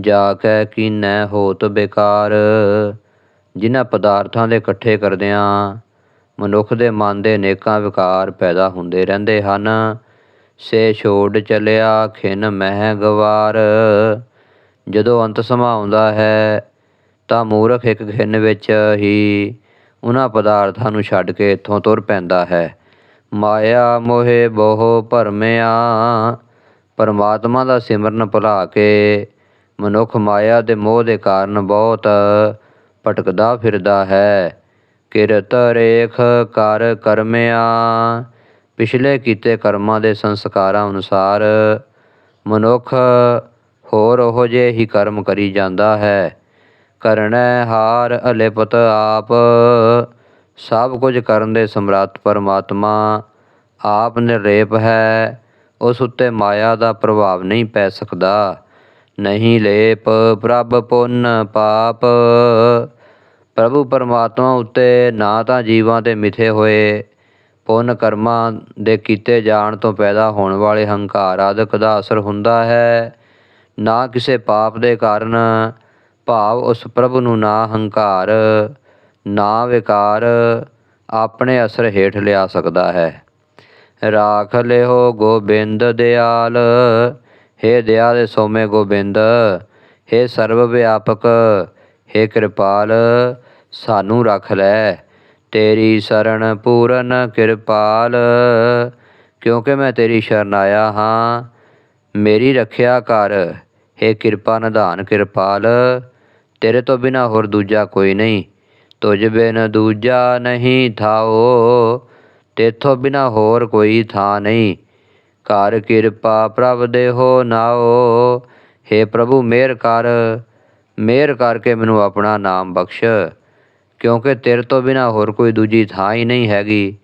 ਜਾ ਕੈ ਕੀਨੈ ਹੋਤ ਬੇਕਾਰ। ਜਿਨ੍ਹਾਂ ਪਦਾਰਥਾਂ ਦੇ ਇਕੱਠੇ ਕਰਦਿਆਂ ਮਨੁੱਖ ਦੇ ਮਨ ਦੇ ਅਨੇਕਾਂ ਵਿਕਾਰ ਪੈਦਾ ਹੁੰਦੇ ਰਹਿੰਦੇ ਹਨ। ਸੇ ਛੋੜ ਚਲਿਆ, ਖਿਨ ਮਹਿ ਗਵਾਰ। ਜਦੋਂ ਅੰਤ ਸਮਾਂ ਆਉਂਦਾ ਹੈ, ਤਾਂ ਮੂਰਖ ਇੱਕ ਖਿੰਨ ਵਿੱਚ ਹੀ ਉਹਨਾਂ ਪਦਾਰਥਾਂ ਨੂੰ ਛੱਡ ਕੇ ਇੱਥੋਂ ਤੁਰ ਪੈਂਦਾ ਹੈ। ਮਾਇਆ ਮੋਹਿ ਬਹੁ ਭਰਮਿਆ, ਪਰਮਾਤਮਾ ਦਾ ਸਿਮਰਨ ਭੁਲਾ ਕੇ ਮਨੁੱਖ ਮਾਇਆ ਦੇ ਮੋਹ ਦੇ ਕਾਰਨ ਬਹੁਤ ਭਟਕਦਾ ਫਿਰਦਾ ਹੈ। ਕਿਰਤ ਰੇਖ ਕਰ ਕਰਮਿਆ, ਪਿਛਲੇ ਕੀਤੇ ਕਰਮਾਂ ਦੇ ਸੰਸਕਾਰਾਂ ਅਨੁਸਾਰ ਮਨੁੱਖ ਹੋਰ ਉਹ ਜਿਹੇ ਹੀ ਕਰਮ ਕਰੀ ਜਾਂਦਾ ਹੈ। ਕਰਨੈ ਹਾਰ ਅਲਿਪਤ ਆਪ, ਸਭ ਕੁਝ ਕਰਨ ਦੇ ਸਮਰੱਥ ਪਰਮਾਤਮਾ ਆਪ ਨਿਰਲੇਪ ਹੈ, ਉਸ ਉੱਤੇ ਮਾਇਆ ਦਾ ਪ੍ਰਭਾਵ ਨਹੀਂ ਪੈ ਸਕਦਾ। ਨਹੀਂ ਲੇਪ ਪ੍ਰਭ ਪੁੰਨ ਪਾਪ। ਪ੍ਰਭੂ ਪਰਮਾਤਮਾ ਉੱਤੇ ਨਾ ਤਾਂ ਜੀਵਾਂ 'ਤੇ ਮਿਥੇ ਹੋਏ। ਪੁੰਨ ਕਰਮਾਂ ਦੇ ਕੀਤੇ ਜਾਣ ਤੋਂ ਪੈਦਾ ਹੋਣ ਵਾਲੇ ਹੰਕਾਰ ਆਦਿਕ ਦਾ ਅਸਰ ਹੁੰਦਾ ਹੈ। ਨਾ ਕਿਸੇ ਪਾਪ ਦੇ ਕਾਰਨ ਭਾਵ ਉਸ ਪ੍ਰਭੂ ਨੂੰ ਨਾ ਹੰਕਾਰ, ਨਾ ਵਿਕਾਰ ਆਪਣੇ ਅਸਰ ਹੇਠ ਲਿਆ ਸਕਦਾ ਹੈ। ਰਾਖ ਲਿਓ ਗੋਬਿੰਦ ਦਿਆਲ ਹੇ ਦਇਆ ਦੇ ਸੋਮੇ ਗੋਬਿੰਦ, ਹੇ ਸਰਵ ਵਿਆਪਕ, ਹੇ ਕਿਰਪਾਲ, ਸਾਨੂੰ ਰੱਖ ਲੈ। ਤੇਰੀ ਸ਼ਰਨ ਪੂਰਨ ਕਿਰਪਾਲ, ਕਿਉਂਕਿ ਮੈਂ ਤੇਰੀ ਸ਼ਰਨ ਆਇਆ ਹਾਂ। ਮੇਰੀ ਰੱਖਿਆ ਕਰ, ਹੇ ਕਿਰਪਾ ਨਿਧਾਨ ਕਿਰਪਾਲ, ਤੇਰੇ ਤੋਂ ਬਿਨਾ ਹੋਰ ਦੂਜਾ ਕੋਈ ਨਹੀਂ। ਤੁਝ ਬਿਨ ਦੂਜਾ ਨਹੀਂ ਥਾਓ, ਤੇਥੋਂ ਬਿਨਾ ਹੋਰ ਕੋਈ ਥਾਂ ਨਹੀਂ। ਕਰ ਕਿਰਪਾ ਪ੍ਰਭ ਦੇਹੋ ਨਾਓ। ਹੇ ਪ੍ਰਭੂ, ਮਿਹਰ ਕਰ। ਮਿਹਰ ਕਰਕੇ ਮੈਨੂੰ ਆਪਣਾ ਨਾਮ ਬਖਸ਼। ਕਿਉਂਕਿ ਤੇਰੇ ਤੋਂ ਬਿਨਾ ਹੋਰ ਕੋਈ ਦੂਜੀ ਥਾਂ ਹੀ ਨਹੀਂ ਹੈਗੀ,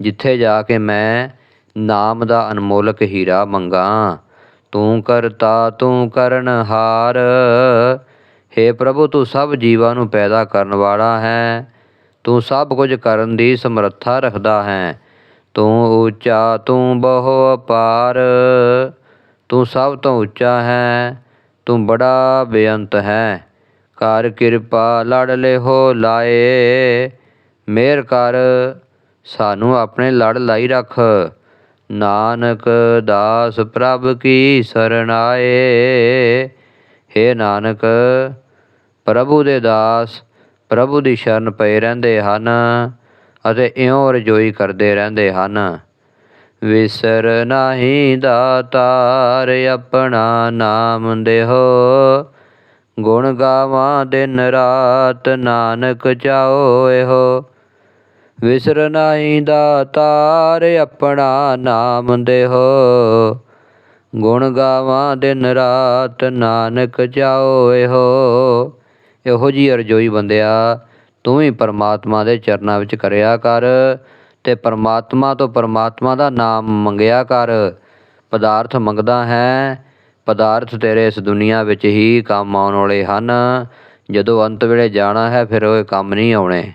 ਜਿੱਥੇ ਜਾ ਕੇ ਮੈਂ ਨਾਮ ਦਾ ਅਨਮੋਲਕ ਹੀਰਾ ਮੰਗਾ। ਤੂੰ ਕਰਤਾ ਤੂੰ ਕਰਨ ਹਾਰ। ਹੇ ਪ੍ਰਭੂ, ਤੂੰ ਸਭ ਜੀਵਾਂ ਨੂੰ ਪੈਦਾ ਕਰਨ ਵਾਲਾ ਹੈ। ਤੂੰ ਸਭ ਕੁਝ ਕਰਨ ਦੀ ਸਮਰੱਥਾ ਰੱਖਦਾ ਹੈ। ਤੂੰ ਉੱਚਾ, ਤੂੰ ਬਹੁ ਅਪਾਰ। ਤੂੰ ਸਭ ਤੋਂ ਉੱਚਾ ਹੈ, ਤੂੰ ਬੜਾ ਬੇਅੰਤ ਹੈ। ਕਰ ਕਿਰਪਾ ਲੜ ਲਿਹੋ ਲਾਏ। ਮਿਹਰ ਕਰ, ਸਾਨੂੰ ਆਪਣੇ ਲੜ ਲਾਈ ਰੱਖ। ਨਾਨਕ ਦਾਸ ਪ੍ਰਭ ਕੀ ਸਰਣਾਏ ਹੇ ਨਾਨਕ, ਪ੍ਰਭੂ ਦੇ ਦਾਸ, ਪ੍ਰਭੂ ਦੀ ਸ਼ਰਨ ਪਏ ਰਹਿੰਦੇ ਹਨ। ਅਤੇ ਇਉਂ ਰਜੋਈ ਕਰਦੇ ਰਹਿੰਦੇ ਹਨ। ਵਿਸਰ ਨਹੀਂ ਦਾਤਾਰ ਆਪਣਾ ਨਾਮ ਦੇਹੋ। ਗੁਣ ਗਾਵਾਂ ਦਿਨ ਰਾਤ ਨਾਨਕ ਚਾਓ ਇਹੋ। ਵਿਸਰ ਨਹੀਂ ਦਾਤਾਰ ਆਪਣਾ ਨਾਮ ਦੇਹੋ। ਗੁਣ ਗਾਵਾਂ ਦਿਨ ਰਾਤ ਨਾਨਕ ਚਾਓ ਇਹੋ। ਇਹੋ ਜੀ ਅਰਜੋਈ ਬੰਦਿਆ ਤੂੰ ਵੀ ਪਰਮਾਤਮਾ ਦੇ ਚਰਨਾਂ ਵਿੱਚ ਕਰਿਆ ਕਰ ਤੇ ਪਰਮਾਤਮਾ ਤੋਂ ਪਰਮਾਤਮਾ ਦਾ ਨਾਮ ਮੰਗਿਆ ਕਰ। ਪਦਾਰਥ ਮੰਗਦਾ ਹੈ, ਪਦਾਰਥ ਤੇਰੇ ਇਸ ਦੁਨੀਆ ਵਿੱਚ ਹੀ ਕੰਮ ਆਉਣ ਵਾਲੇ ਹਨ। ਜਦੋਂ ਅੰਤ ਵੇਲੇ ਜਾਣਾ ਹੈ, ਫਿਰ ਉਹ ਕੰਮ ਨਹੀਂ ਆਉਣੇ।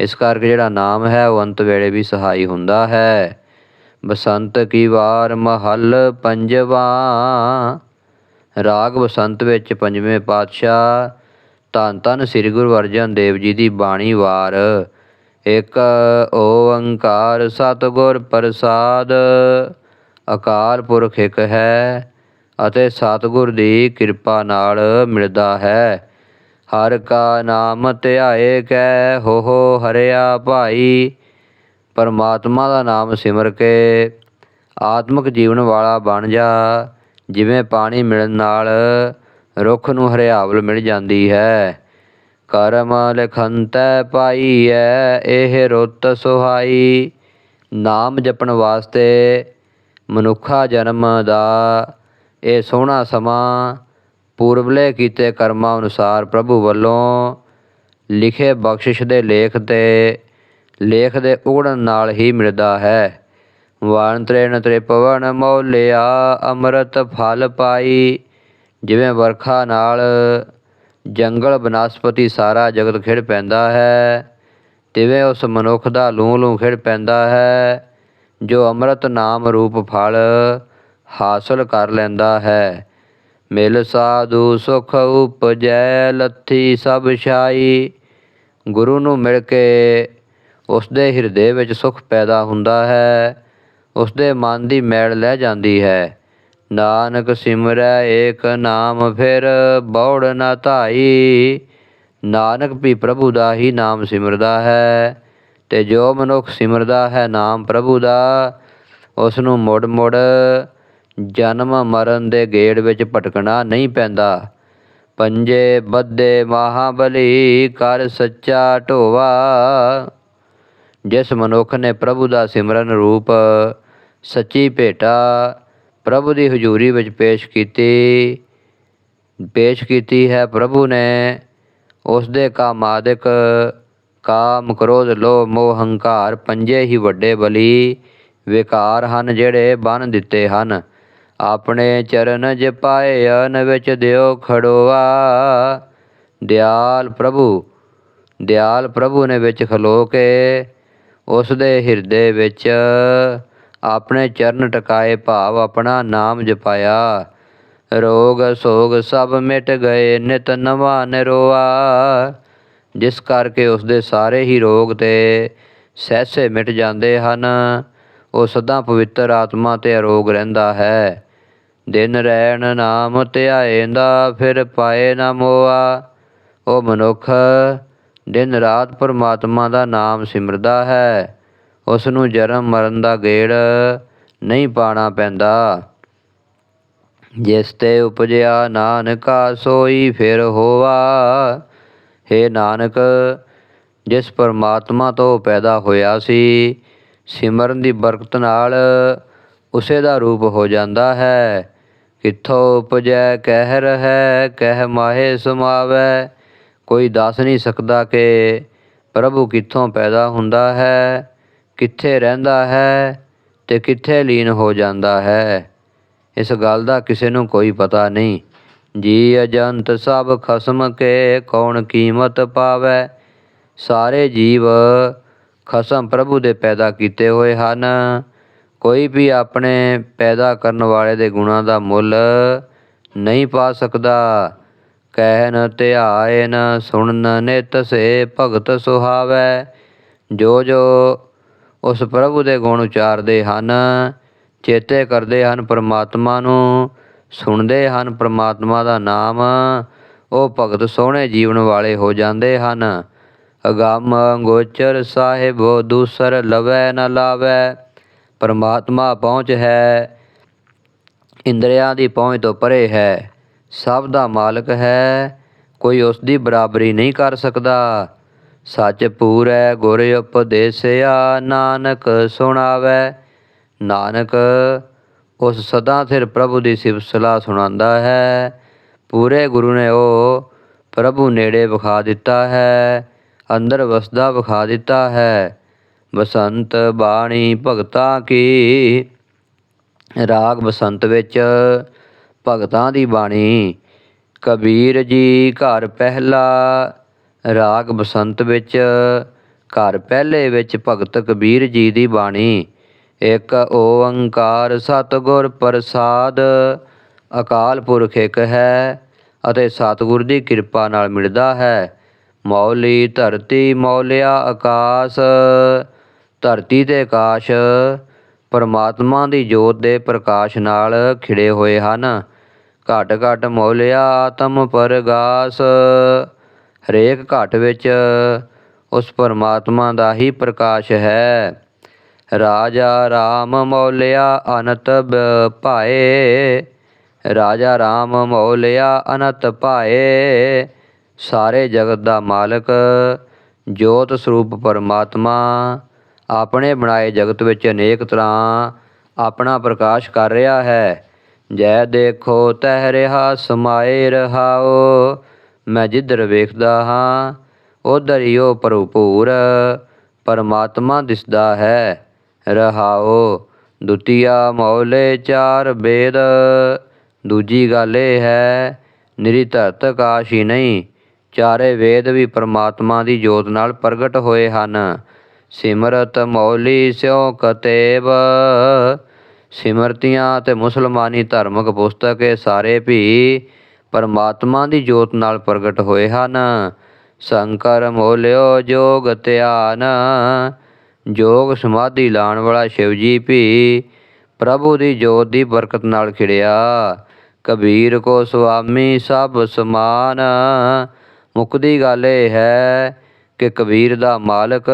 ਇਸ ਕਰਕੇ ਜਿਹੜਾ ਨਾਮ ਹੈ, ਉਹ ਅੰਤ ਵੇਲੇ ਵੀ ਸਹਾਈ ਹੁੰਦਾ ਹੈ। ਬਸੰਤ ਕੀ ਵਾਰ ਮਹੱਲ ਪੰਜਵਾ? ਰਾਗ ਬਸੰਤ ਵਿੱਚ ਪੰਜਵੇਂ ਪਾਤਸ਼ਾਹ ਧੰਨ ਧੰਨ ਸ੍ਰੀ ਗੁਰੂ ਅਰਜਨ ਦੇਵ ਜੀ ਦੀ ਬਾਣੀ ਵਾਰ। ਇੱਕ ਓੰਕਾਰ ਸਤਿਗੁਰ ਪ੍ਰਸਾਦ, ਅਕਾਲ ਪੁਰਖ ਇੱਕ ਹੈ ਅਤੇ ਸਤਿਗੁਰ ਦੀ ਕਿਰਪਾ ਨਾਲ ਮਿਲਦਾ ਹੈ। ਹਰ ਕਾ ਨਾਮ ਧਿਆਏ ਕੈ, ਹੋ ਹੋ ਹਰਿਆ ਭਾਈ। ਪਰਮਾਤਮਾ ਦਾ ਨਾਮ ਸਿਮਰ ਕੇ ਆਤਮਿਕ ਜੀਵਨ ਵਾਲਾ ਬਣ ਜਾ। ਜਿਵੇਂ ਪਾਣੀ ਮਿਲਣ ਨਾਲ ਰੁੱਖ ਨੂੰ ਹਰਿਆਵਲ ਮਿਲ ਜਾਂਦੀ ਹੈ। ਕਰਮ ਲਖੰਤੈ ਪਾਈਐ, ਇਹ ਰੁੱਤ ਸੁਹਾਈ। ਨਾਮ ਜਪਣ ਵਾਸਤੇ ਮਨੁੱਖਾ ਜਨਮ ਦਾ ਇਹ ਸੋਹਣਾ ਸਮਾਂ ਪੂਰਬਲੇ ਕੀਤੇ ਕਰਮਾਂ ਅਨੁਸਾਰ ਪ੍ਰਭੂ ਵੱਲੋਂ ਲਿਖੇ ਬਖਸ਼ਿਸ਼ ਦੇ ਲੇਖ ਤੇ ਲੇਖ ਦੇ ਉਗੜਨ ਨਾਲ ਹੀ ਮਿਲਦਾ ਹੈ। ਵਾਨ ਤ੍ਰੇਣ ਤ੍ਰਿਪਵਨ ਮੌਲਿਆ, ਅੰਮ੍ਰਿਤ ਫਲ ਪਾਈ। ਜਿਵੇਂ ਵਰਖਾ ਨਾਲ ਜੰਗਲ ਬਨਸਪਤੀ ਸਾਰਾ ਜਗਤ ਖਿੜ ਪੈਂਦਾ ਹੈ, ਤਿਵੇਂ ਉਸ ਮਨੁੱਖ ਦਾ ਲੂੰ ਲੂੰ ਖਿੜ ਪੈਂਦਾ ਹੈ, ਜੋ ਅੰਮ੍ਰਿਤ ਨਾਮ ਰੂਪ ਫਲ ਹਾਸਲ ਕਰ ਲੈਂਦਾ ਹੈ। ਮਿਲ ਸਾਧੂ ਸੁਖ ਉਪਜੈ ਲੱਥੀ ਸਭ ਛਾਈ, ਗੁਰੂ ਨੂੰ ਮਿਲ ਕੇ ਉਸ ਦੇ ਹਿਰਦੇ ਵਿੱਚ ਸੁਖ ਪੈਦਾ ਹੁੰਦਾ ਹੈ, ਉਸ ਦੇ ਮਨ ਦੀ ਮੈਲ ਲੈ ਜਾਂਦੀ ਹੈ। ਨਾਨਕ ਸਿਮਰੈ ਏਕ ਨਾਮ ਫਿਰ ਬੌੜ ਨਾ ਧਾਈ। ਨਾਨਕ ਵੀ ਪ੍ਰਭੂ ਦਾ ਹੀ ਨਾਮ ਸਿਮਰਦਾ ਹੈ, ਤੇ ਜੋ ਮਨੁੱਖ ਸਿਮਰਦਾ ਹੈ ਨਾਮ ਪ੍ਰਭੂ ਦਾ ਉਸ ਨੂੰ ਮੁੜ ਮੁੜ ਜਨਮ ਮਰਨ ਦੇ ਗੇੜ ਵਿੱਚ ਭਟਕਣਾ ਨਹੀਂ ਪੈਂਦਾ। ਪੰਜੇ ਬੱਦੇ ਮਹਾਬਲੀ ਕਰ ਸੱਚਾ ਢੋਵਾ। ਜਿਸ ਮਨੁੱਖ ਨੇ ਪ੍ਰਭੂ ਦਾ ਸਿਮਰਨ ਰੂਪ ਸੱਚੀ ਭੇਟਾ ਪ੍ਰਭੂ ਦੀ ਹਜ਼ੂਰੀ ਵਿੱਚ ਪੇਸ਼ ਕੀਤੀ ਪੇਸ਼ ਕੀਤੀ ਹੈ ਪ੍ਰਭੂ ਨੇ। ਉਸ ਦੇ ਕਾਮਾਦਿਕ ਕਾਮ, ਕ੍ਰੋਧ, ਲੋਭ, ਮੋਹ, ਹੰਕਾਰ ਪੰਜੇ ਹੀ ਵੱਡੇ ਬਲੀ ਵਿਕਾਰ ਹਨ, ਜਿਹੜੇ ਬੰਨ ਦਿੱਤੇ ਹਨ। ਆਪਣੇ ਚਰਨ ਜਪਾਏ ਅਨ ਵਿੱਚ ਦਿਓ ਖੜੋਆ। ਦਿਆਲ ਪ੍ਰਭੂ ਦਿਆਲ ਪ੍ਰਭੂ ਨੇ ਵਿੱਚ ਖਲੋ ਕੇ ਉਸ ਦੇ ਹਿਰਦੇ ਵਿੱਚ ਆਪਣੇ ਚਰਨ ਟਿਕਾਏ ਭਾਵ ਆਪਣਾ ਨਾਮ ਜਪਾਇਆ। ਰੋਗ ਸੋਗ ਸਭ ਮਿਟ ਗਏ, ਨਿਤ ਨਵਾ ਨਿਰੋਆ। ਜਿਸ ਕਰਕੇ ਉਸ ਦੇ ਸਾਰੇ ਹੀ ਰੋਗ ਤੇ ਸਹਿਸੇ ਮਿਟ ਜਾਂਦੇ ਹਨ। ਉਹ ਸਦਾ ਪਵਿੱਤਰ ਆਤਮਾ ਤੇ ਅਰੋਗ ਰਹਿੰਦਾ ਹੈ। ਦਿਨ ਰਹਿਣ ਨਾਮ ਧਿਆਏਂਦਾ, ਫਿਰ ਪਾਏ ਨਾ ਮੋਆ। ਉਹ ਮਨੁੱਖ ਦਿਨ ਰਾਤ ਪਰਮਾਤਮਾ ਦਾ ਨਾਮ ਸਿਮਰਦਾ ਹੈ। ਉਸ ਨੂੰ ਜਨਮ ਮਰਨ ਦਾ ਗੇੜ ਨਹੀਂ ਪਾਣਾ ਪੈਂਦਾ। ਜਿਸ ਤੇ ਉਪਜਿਆ ਨਾਨਕਾ ਸੋਈ ਫਿਰ ਹੋਵਾ। हे ਨਾਨਕ, ਜਿਸ ਪਰਮਾਤਮਾ ਤੋਂ ਪੈਦਾ ਹੋਇਆ ਸੀ, ਸਿਮਰਨ ਦੀ ਬਰਕਤ ਨਾਲ ਉਸੇ ਦਾ ਰੂਪ ਹੋ ਜਾਂਦਾ ਹੈ। ਕਿੱਥੋਂ ਉਪਜੈ, ਕਹਿ ਰਹਿ, ਕਹਿ ਮਾਹੇ ਸਮਾਵੈ। ਕੋਈ ਦੱਸ ਨਹੀਂ ਸਕਦਾ ਕਿ ਪ੍ਰਭੂ ਕਿੱਥੋਂ ਪੈਦਾ ਹੁੰਦਾ ਹੈ। ਕਿੱਥੇ ਰਹਿੰਦਾ ਹੈ ਤੇ ਕਿੱਥੇ ਲੀਨ ਹੋ ਜਾਂਦਾ ਹੈ? ਇਸ ਗੱਲ ਦਾ ਕਿਸੇ ਨੂੰ ਕੋਈ ਪਤਾ ਨਹੀਂ। ਜੀ ਅਜੰਤ ਸਭ ਖਸਮ ਕੇ ਕੌਣ ਕੀਮਤ ਪਾਵੈ? ਸਾਰੇ ਜੀਵ ਖਸਮ ਪ੍ਰਭੂ ਦੇ ਪੈਦਾ ਕੀਤੇ ਹੋਏ ਹਨ। ਕੋਈ ਵੀ ਆਪਣੇ ਪੈਦਾ ਕਰਨ ਵਾਲੇ ਦੇ ਗੁਣਾਂ ਦਾ ਮੁੱਲ ਨਹੀਂ ਪਾ ਸਕਦਾ। ਕਹਿਨ ਧਿਆਇਨ ਸੁਣਨ ਨਿਤ ਸੇ ਭਗਤ ਸੁਹਾਵੈ। ਜੋ ਜੋ ਉਸ ਪ੍ਰਭੂ ਦੇ ਗੁਣ ਉਚਾਰਦੇ ਹਨ, ਚੇਤੇ ਕਰਦੇ ਹਨ ਪ੍ਰਮਾਤਮਾ ਨੂੰ, ਸੁਣਦੇ ਹਨ ਪ੍ਰਮਾਤਮਾ ਦਾ ਨਾਮ, ਉਹ ਭਗਤ ਸੋਹਣੇ ਜੀਵਨ ਵਾਲੇ ਹੋ ਜਾਂਦੇ ਹਨ। ਅਗੰਮ ਗੋਚਰ ਸਾਹਿਬ, ਦੂਸਰ ਲਵੈ ਨ ਲਾਵੈ, ਪਰਮਾਤਮਾ ਪਹੁੰਚ ਹੈ, ਇੰਦਰੀਆਂ ਦੀ ਪਹੁੰਚ ਤੋਂ ਪਰੇ ਹੈ, ਸਭ ਦਾ ਮਾਲਕ ਹੈ, ਕੋਈ ਉਸ ਦੀ ਬਰਾਬਰੀ ਨਹੀਂ ਕਰ ਸਕਦਾ। ਸੱਚ ਪੂਰੈ ਗੁਰ ਉਪਦੇਸਿਆ, ਨਾਨਕ ਸੁਣਾਵੈ। ਨਾਨਕ ਉਸ ਸਦਾ ਸਿਰ ਪ੍ਰਭੂ ਦੀ ਸਿਫਤ ਸਲਾਹ ਸੁਣਾਉਂਦਾ ਹੈ। ਪੂਰੇ ਗੁਰੂ ਨੇ ਉਹ ਪ੍ਰਭੂ ਨੇੜੇ ਵਿਖਾ ਦਿੱਤਾ ਹੈ, ਅੰਦਰ ਵਸਦਾ ਵਿਖਾ ਦਿੱਤਾ ਹੈ। ਬਸੰਤ ਬਾਣੀ ਭਗਤਾਂ ਕੀ, ਰਾਗ ਬਸੰਤ ਵਿੱਚ ਭਗਤਾਂ ਦੀ ਬਾਣੀ। ਕਬੀਰ ਜੀ ਘਰ ਪਹਿਲਾ ਰਾਗ ਬਸੰਤ ਵਿੱਚ, ਘਰ ਪਹਿਲੇ ਵਿੱਚ ਭਗਤ ਕਬੀਰ ਜੀ ਦੀ ਬਾਣੀ। ਇੱਕ ਓੰਕਾਰ ਸਤਿਗੁਰ ਪ੍ਰਸਾਦ, ਅਕਾਲ ਪੁਰਖ ਇੱਕ ਹੈ ਅਤੇ ਸਤਿਗੁਰ ਦੀ ਕਿਰਪਾ ਨਾਲ ਮਿਲਦਾ ਹੈ। ਮੌਲੀ ਧਰਤੀ ਮੌਲਿਆ ਆਕਾਸ਼, ਧਰਤੀ ਤੇ ਆਕਾਸ਼ ਪਰਮਾਤਮਾ ਦੀ ਜੋਤ ਦੇ ਪ੍ਰਕਾਸ਼ ਨਾਲ ਖਿੜੇ ਹੋਏ ਹਨ। ਘਟ ਘਟ ਮੌਲਿਆ ਆਤਮ ਪਰਗਾਸ ਹਰੇਕ ਘਟ ਵਿੱਚ ਉਸ ਪਰਮਾਤਮਾ ਦਾ ਹੀ ਪ੍ਰਕਾਸ਼ ਹੈ। ਰਾਜਾ RAM ਮੌਲਿਆ ਅਨੰਤ ਭਾਏ। ਰਾਜਾ RAM ਮੌਲਿਆ ਅਨੰਤ ਭਾਏ। ਸਾਰੇ ਜਗਤ ਦਾ ਮਾਲਕ, ਜੋਤ ਸਰੂਪ ਪਰਮਾਤਮਾ, ਆਪਣੇ ਬਣਾਏ ਜਗਤ ਵਿੱਚ ਅਨੇਕ ਤਰ੍ਹਾਂ ਆਪਣਾ ਪ੍ਰਕਾਸ਼ ਕਰ ਰਿਹਾ ਹੈ। ਜੈ ਦੇਖੋ ਤਹਿ ਰਿਹਾ ਸਮਾਏ ਰਹਾਓ। ਮੈਂ ਜਿੱਧਰ ਵੇਖਦਾ ਹਾਂ, ਉਧਰ ਹੀ ਉਹ ਭਰਪੂਰ ਪਰਮਾਤਮਾ ਦਿਸਦਾ ਹੈ। ਰਹਾਓ, ਦੁਤੀਆ ਮੌਲੇ ਚਾਰ ਬੇਦ। ਦੂਜੀ ਗੱਲ ਇਹ ਹੈ ਨਿਰੀ ਕਾਸ਼ੀ ਨਹੀਂ, ਚਾਰੇ ਵੇਦ ਵੀ ਪਰਮਾਤਮਾ ਦੀ ਜੋਤ ਨਾਲ ਪ੍ਰਗਟ ਹੋਏ ਹਨ। ਸਿਮਰਤ ਮੌਲੀ ਸਿਉ ਕਤੇਬ। ਸਿਮਰਤੀਆਂ ਤੇ ਮੁਸਲਮਾਨੀ ਧਾਰਮਿਕ ਪੁਸਤਕ ਇਹ ਸਾਰੇ ਵੀ ਪਰਮਾਤਮਾ ਦੀ ਜੋਤ ਨਾਲ ਪ੍ਰਗਟ ਹੋਏ ਹਨ। ਸ਼ੰਕਰ ਮੋਲਿਓ ਜੋਗ ਧਿਆਨ, ਜੋਗ ਸਮਾਧੀ ਲਾਣ ਵਾਲਾ ਸ਼ਿਵ ਜੀ ਵੀ ਪ੍ਰਭੂ ਦੀ ਜੋਤ ਦੀ ਬਰਕਤ ਨਾਲ ਖਿੜਿਆ। ਕਬੀਰ ਕੋ ਸੁਆਮੀ ਸਭ ਸਮਾਨ। ਮੁਕਦੀ ਗੱਲ ਇਹ ਹੈ ਕਿ ਕਬੀਰ ਦਾ ਮਾਲਕ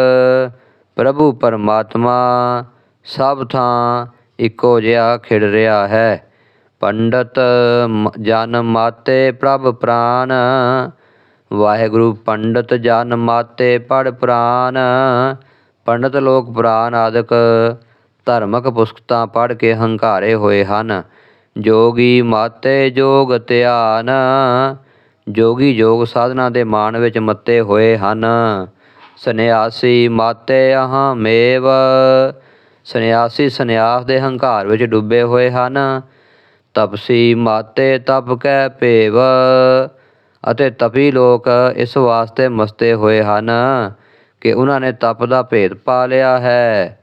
ਪ੍ਰਭੂ ਪਰਮਾਤਮਾ ਸਭ ਥਾਂ ਇੱਕੋ ਜਿਹਾ ਖਿੜ ਰਿਹਾ ਹੈ। ਪੰਡਤ ਮ- ਜਨ ਮਾਤੇ ਪ੍ਰਭ ਪ੍ਰਾਨ। ਵਾਹਿਗੁਰੂ ਪੰਡਤ ਜਨ ਮਾਤੇ ਪੜ ਪ੍ਰਾਨ। ਪੰਡਤ ਲੋਕ ਪ੍ਰਾਨ ਆਦਿਕ ਧਰਮਕ ਪੁਸਤਕਾਂ ਪੜ੍ਹ ਕੇ ਹੰਕਾਰੇ ਹੋਏ ਹਨ। ਜੋਗੀ ਮਾਤੇ ਜੋਗ ਧਿਆਨ। ਜੋਗੀ ਜੋਗ ਸਾਧਨਾ ਦੇ ਮਾਣ ਵਿੱਚ ਮੱਤੇ ਹੋਏ ਹਨ। ਸੰਨਿਆਸੀ ਮਾਤੇ ਅਹਾਂ ਮੇਵ। ਸੰਨਿਆਸੀ ਸੰਨਿਆਸ ਦੇ ਹੰਕਾਰ ਵਿੱਚ ਡੁੱਬੇ ਹੋਏ ਹਨ। ਤਪਸੀ ਮਾਤੇ ਤਪ ਕੈ ਭੇਵ, ਅਤੇ ਤਪੀ ਲੋਕ ਇਸ ਵਾਸਤੇ ਮਸਤੇ ਹੋਏ ਹਨ ਕਿ ਉਹਨਾਂ ਨੇ ਤਪ ਦਾ ਭੇਦ ਪਾ ਲਿਆ ਹੈ।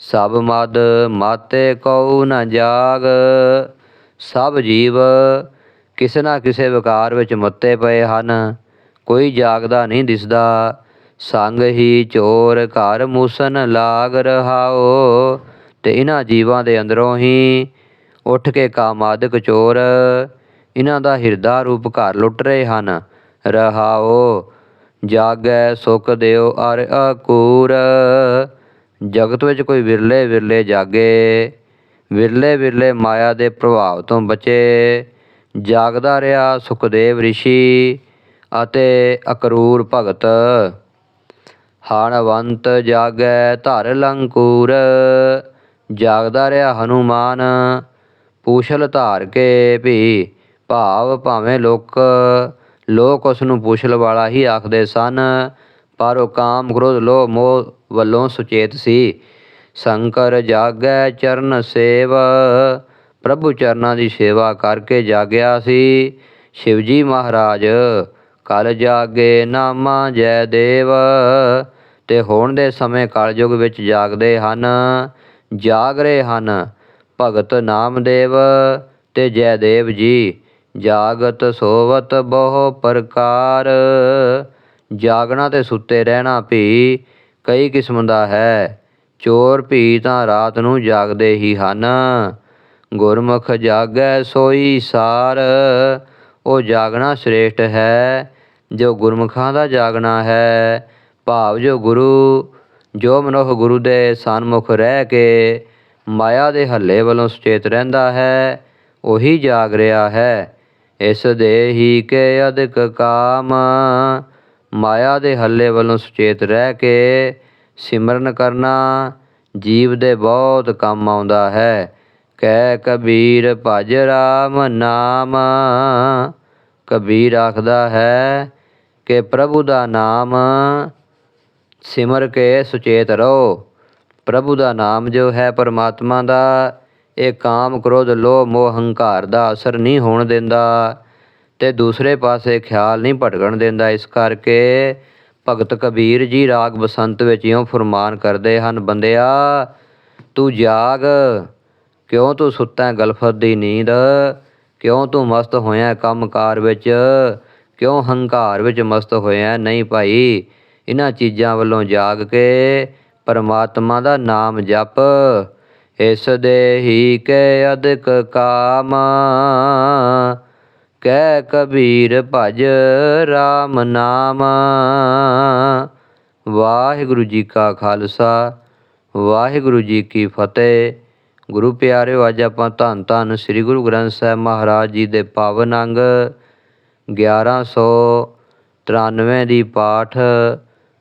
ਸਭ ਮਦ ਮਾਤੇ ਕਉ ਨ ਜਾਗ, ਸਭ ਜੀਵ ਕਿਸੇ ਨਾ ਕਿਸੇ ਵਿਕਾਰ ਵਿੱਚ ਮੱਤੇ ਪਏ ਹਨ। ਕੋਈ ਜਾਗਦਾ ਨਹੀਂ ਦਿਸਦਾ, ਸੰਗ ਹੀ ਚੋਰ ਘਰ ਮੂਸਨ ਲਾਗ ਰਹਾਓ, ਤੇ ਇਹਨਾਂ ਜੀਵਾਂ ਦੇ ਅੰਦਰੋਂ ਹੀ ਉੱਠ ਕੇ ਕਾਮਾਦਿਕ ਚੋਰ, ਇਹਨਾਂ ਦਾ ਹਿਰਦਾ ਰੂਪ ਘਰ ਲੁੱਟ ਰਹੇ ਹਨ। ਰਹਾਓ, ਜਾਗੈ ਸੁਖ ਦਿਓ ਅਰ ਅਕੂਰ। ਜਗਤ ਵਿੱਚ ਕੋਈ ਵਿਰਲੇ ਵਿਰਲੇ ਜਾਗੇ, ਵਿਰਲੇ ਵਿਰਲੇ ਮਾਇਆ ਦੇ ਪ੍ਰਭਾਵ ਤੋਂ ਬਚੇ। ਜਾਗਦਾ ਰਿਹਾ ਸੁਖਦੇਵ ਰਿਸ਼ੀ ਅਤੇ ਅਕਰੂਰ ਭਗਤ। ਹਣਵੰਤ ਜਾਗੈ ਧਰ ਲੰਕੂਰ। ਜਾਗਦਾ ਰਿਹਾ ਹਨੂਮਾਨ ਪੂਛਲ ਧਾਰ ਕੇ ਭੀ ਭਾਵ ਭਾਵੇਂ ਲੋਕ ਲੋਕ ਉਸ ਨੂੰ ਪੂਛਲ ਵਾਲਾ ਹੀ ਆਖਦੇ ਸਨ, ਪਰ ਉਹ ਕਾਮ ਕ੍ਰੋਧ ਲੋਭ ਮੋਹ ਵੱਲੋਂ ਸੁਚੇਤ ਸੀ। ਸ਼ੰਕਰ ਜਾਗੈ ਚਰਨ ਸੇਵ, ਪ੍ਰਭੂ ਚਰਨਾਂ ਦੀ ਸੇਵਾ ਕਰਕੇ ਜਾਗਿਆ ਸੀ। ਸ਼ਿਵਜੀ ਮਹਾਰਾਜ, ਕਲ ਜਾਗੇ ਨਾਮਾ ਜੈ ਦੇਵ ਤੇ ਹੋਣ ਦੇ ਸਮੇਂ ਕਲਯੁਗ ਵਿੱਚ ਜਾਗਦੇ ਹਨ। ਜਾਗ ਰਹੇ ਹਨ। ਭਗਤ ਨਾਮਦੇਵ ਤੇ ਜੈਦੇਵ ਜੀ। ਜਾਗਤ ਸੋਵਤ ਬਹੁ ਪ੍ਰਕਾਰ। ਜਾਗਣਾ ਤੇ ਸੁੱਤੇ ਰਹਿਣਾ ਵੀ ਕਈ ਕਿਸਮ ਦਾ ਹੈ। ਚੋਰ ਵੀ ਤਾਂ ਰਾਤ ਨੂੰ ਜਾਗਦੇ ਹੀ ਹਨ। ਗੁਰਮੁਖ ਜਾਗੈ ਸੋਈ ਸਾਰ। ਉਹ ਜਾਗਣਾ ਸ੍ਰੇਸ਼ਟ ਹੈ। ਜੋ ਗੁਰਮੁਖਾਂ ਦਾ ਜਾਗਣਾ ਹੈ, ਭਾਵ ਜੋ ਗੁਰੂ, ਜੋ ਮਨੁੱਖ ਗੁਰੂ ਦੇ ਸਨਮੁਖ ਰਹਿ ਕੇ ਮਾਇਆ ਦੇ ਹੱਲੇ ਵੱਲੋਂ ਸੁਚੇਤ ਰਹਿੰਦਾ ਹੈ, ਉਹੀ ਜਾਗ ਰਿਹਾ ਹੈ। ਇਸ ਦੇ ਹੀ ਕੇ ਅਧਿਕ ਕਾਮ, ਮਾਇਆ ਦੇ ਹੱਲੇ ਵੱਲੋਂ ਸੁਚੇਤ ਰਹਿ ਕੇ ਸਿਮਰਨ ਕਰਨਾ ਜੀਵ ਦੇ ਬਹੁਤ ਕੰਮ ਆਉਂਦਾ ਹੈ। ਕਹਿ ਕਬੀਰ, ਭਜ ਰਾਮ ਨਾਮ। ਕਬੀਰ ਆਖਦਾ ਹੈ ਕਿ ਪ੍ਰਭੂ ਦਾ ਨਾਮ ਸਿਮਰ ਕੇ ਸੁਚੇਤ ਰਹੋ। ਪ੍ਰਭੂ ਦਾ ਨਾਮ ਜੋ ਹੈ ਪਰਮਾਤਮਾ ਦਾ, ਇਹ ਕਾਮ ਕ੍ਰੋਧ, ਲੋਭ, ਮੋਹ, ਹੰਕਾਰ ਦਾ ਅਸਰ ਨਹੀਂ ਹੋਣ ਦਿੰਦਾ ਤੇ ਦੂਸਰੇ ਪਾਸੇ ਖਿਆਲ ਨਹੀਂ ਭਟਕਣ ਦਿੰਦਾ। ਇਸ ਕਰਕੇ ਭਗਤ ਕਬੀਰ ਜੀ ਰਾਗ ਬਸੰਤ ਵਿੱਚ ਇਉਂ ਫਰਮਾਨ ਕਰਦੇ ਹਨ, ਬੰਦਿਆ, ਤੂੰ ਜਾਗ। ਕਿਉਂ ਤੂੰ ਸੁੱਤਾ ਹੈ ਗਲਫਤ ਦੀ ਨੀਂਦ? ਕਿਉਂ ਤੂੰ ਮਸਤ ਹੋਇਆ ਕੰਮਕਾਰ ਵਿੱਚ? ਕਿਉਂ ਹੰਕਾਰ ਵਿੱਚ ਮਸਤ ਹੋਇਆ ਨਹੀਂ ਭਾਈ ਇਹਨਾਂ ਚੀਜ਼ਾਂ ਵੱਲੋਂ ਜਾਗ ਕੇ ਪਰਮਾਤਮਾ ਦਾ ਨਾਮ ਜਪ, ਇਸ ਦੇ ਹੀ ਕੇ ਅਧਿਕ ਕਾਮ। ਕਹਿ ਕਬੀਰ ਭਜ RAM ਨਾਮ। ਵਾਹਿਗੁਰੂ ਜੀ ਕਾ ਖਾਲਸਾ, ਵਾਹਿਗੁਰੂ ਜੀ ਕੀ ਫਤਿਹ। ਗੁਰੂ ਪਿਆਰਿਓ, ਅੱਜ ਆਪਾਂ ਧੰਨ ਧੰਨ ਸ੍ਰੀ ਗੁਰੂ ਗ੍ਰੰਥ ਸਾਹਿਬ ਮਹਾਰਾਜ ਜੀ ਦੇ ਪਾਵਨ ਅੰਗ 1193 ਦੀ ਪਾਠ